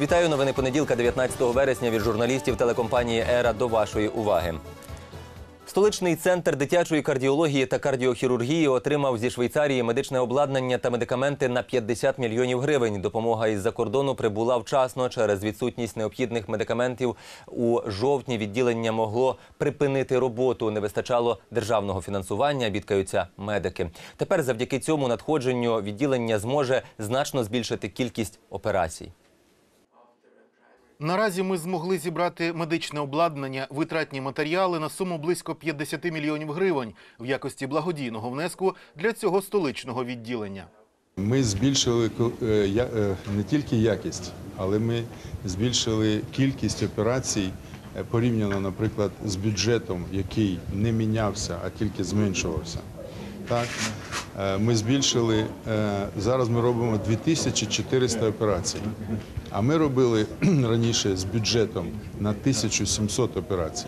Вітаю новини понеділка, 19 вересня від журналістів телекомпанії Ера до вашої уваги. Столичний центр дитячої кардіології та кардіохірургії отримав зі Швейцарії медичне обладнання та медикаменти на 50 мільйонів гривень. Допомога із-за кордону прибула вчасно через відсутність необхідних медикаментів. У жовтні відділення могло припинити роботу. Не вистачало державного фінансування. Бідкаються медики. Тепер, завдяки цьому надходженню, відділення зможе значно збільшити кількість операцій. Наразі ми змогли зібрати медичне обладнання, витратні матеріали на суму близько 50 мільйонів гривень в якості благодійного внеску для цього столичного відділення. Ми збільшили е, е, не тільки якість, але ми збільшили кількість операцій е, порівняно, наприклад, з бюджетом, який не мінявся, а тільки зменшувався. Так, Е, ми збільшили е, зараз. Ми робимо 2400 операцій. А ми робили раніше з бюджетом на 1700 операцій.